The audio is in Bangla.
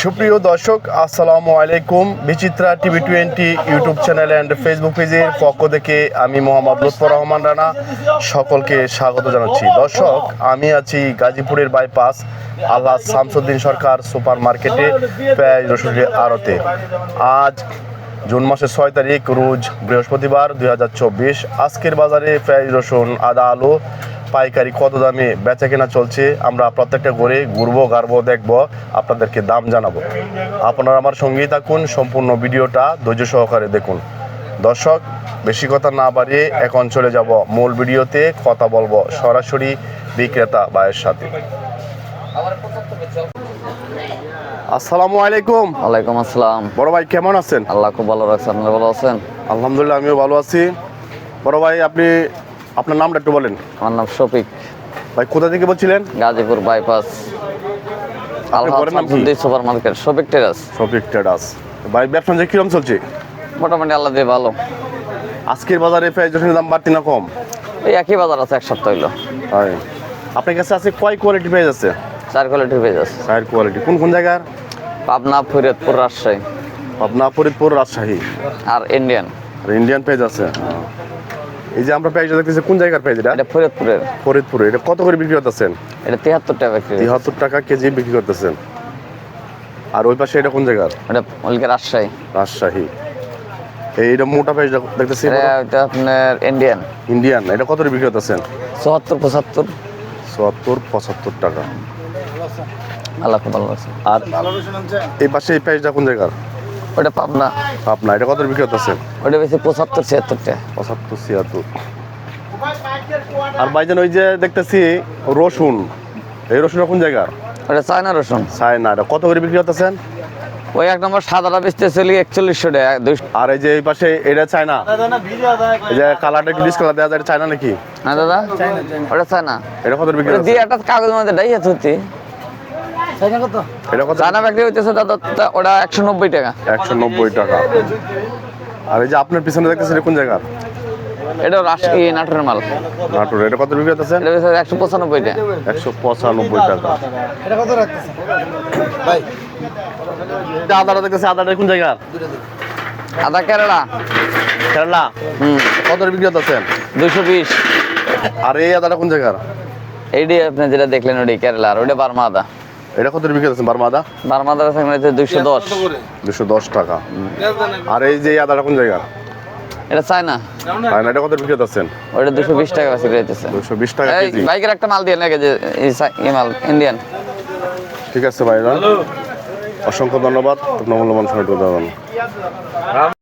সুপ্রিয় দর্শক, আসসালামু আলাইকুম। Bichitra TV twenty YouTube channel and Facebook পেজের পক্ষ থেকে আমি মোহাম্মদ লুৎফর রহমান রানা সকলকে স্বাগত জানাচ্ছি। দর্শক, আমি আছি গাজীপুরের বাইপাস আল্লাহ শামসুদ্দিন সরকার সুপার মার্কেটে পেঁয়াজ রসুনের আড়তে। আজ জুন মাসের ছয় তারিখ, রোজ বৃহস্পতিবার দুই হাজার চব্বিশ। আজকের বাজারে পেঁয়াজ রসুন, আদা, আলু পাইকারি কত দামে বেচা কেনা চলছে আমরা প্রত্যেকটা করে ঘুরবো গাড়বো দেখব আপনাদেরকে দাম জানাব। আপনারা আমার সঙ্গেই থাকুন সম্পূর্ণ ভিডিওটা ধৈর্য সহকারে দেখুন। দর্শক বেশি কথা না বাড়িয়ে এখন চলে যাব মূল ভিডিওতে কথা বলব সরাসরি বিক্রেতা ভাইয়ের সাথে। আসসালামু আলাইকুম। ওয়ালাইকুম আসসালাম। বড় ভাই কেমন আছেন? আল্লাহ খুব ভালো রাখছে আপনারা ভালো আছেন? আলহামদুলিল্লাহ আমিও ভালো আছি। বড় ভাই আপনি আপনার নামটা একটু বলেন। আমার নাম শফিক। ভাই কোথা থেকে বলছিলেন? Gazipur bypass? Super market Shafiq terrace. Shafiq traders ভাই ব্যবসা যে কিরম চলছে? মোটামুটি আল্লাহ দিয়ে ভালো। আজকের বাজারে পেঁয়াজ রসুনের দাম বাড়তি না কম? এই একই বাজার আছে এক সপ্তাহ হইল। তাই। আপনার কাছে আছে কয় কোয়ালিটি পেঁয়াজ আছে? চার কোয়ালিটির পেজ আছে। চার কোয়ালিটি কোন কোন জায়গার? পাবনা ফরিদপুর রাজশাহী। পাবনা ফরিদপুর রাজশাহী। আর ইন্ডিয়ান আর ইন্ডিয়ান পেঁয়াজ আছে? এই যে আমরা পেঁয়াজ দেখতেছি কোন জায়গার পেঁয়াজ এটা? এটা ফরিদপুরের। ফরিদপুরে। এটা কত করে বিক্রি করতেছেন? এটা তিয়াত্তর টাকা বিক্রি হয়েছে। টাকা কেজি বিক্রি করতেছেন। আর ওই পাশে এটা কোন জায়গার? এটা ওইদিকে রাজশাহী। রাজশাহী। এইটা মোটা পেঁয়াজ দেখতেছি এটা আপনার ইন্ডিয়ান ইন্ডিয়ান এটা কত করে বিক্রি করতেছেন? চুয়াত্তর পঁচাত্তর। চুয়াত্তর পঁচাত্তর টাকা। আল্লাহ ভালো আছে। আর এই পাশে এই পেঁয়াজটা কোন জায়গার? ওটা পাবনা। আপনার এটা কত করে বিক্রি করতেছেন ওটা বেশি পঁচাত্তর ছিয়াত্তর টাকা পঁচাত্তর ছিয়াত্তর। আর ভাইজান ওই যে দেখতেছি রসুন। এই রসুন কোন জায়গা? ওটা চায়না রসুন। চায়না এটা কত করে বিক্রি করতেছেন ওই এক নম্বর সাদাটা বেচতে চলি একচল্লিশশো টাকা আর এই যে এই পাশে এটা চায়না? এই যে কালারটা একটু ডিসকালার দেওয়া যায় চায়না নাকি? হ্যাঁ দাদা? ওটা চায়না। এটা কত বিক্রি দিয়ে একটা কাগজ মধ্যে ডাইয়া থুতি। এটা কত? চায়না বিক্রি হইতেছে দাদা ওটা একশো নব্বই টাকা। একশো নব্বই টাকা। আর এই যে আপনার পিছনে দেখতেছেন কোন জায়গা? এটা রাশি নাটোরের মাল। নাটোর। এটা কত বিক্রি এটা একশো পঁচানব্বই টাকা। একশো পঁচানব্বই টাকা। এটা কত রাখতেছে ভাই। আদাটা দেখতেছি আদাটা কোন জায়গা? আদা কেরালা। কেরালা? হুম। কত বিক্রি বিশ। আর এই আদাটা কোন জায়গার? এইটি আপনি যেটা দেখলেন ওটি কেরালা আর ওটা বার্মা আদা। এটা কত বিক্রি করতেছেন? বার্মা আদা বার্মা আদা আছে দুইশো দশ। দুশো দশ টাকা। আর এই যে আদাটা কোন জায়গা? এটা চায়না। আর এটা কত বিক্রি করতেছেন? ওটা দুশো বিশ টাকা বিক্রি হইতেছে দুশো বিশ টাকা এই কেজি। বাইকের একটা মাল দিয়ে নাকি যে এই মাল ইন্ডিয়ান ঠিক আছে ভাইরা অসংখ্য ধন্যবাদ। আপনার মূল্যবান সময় দেওয়ার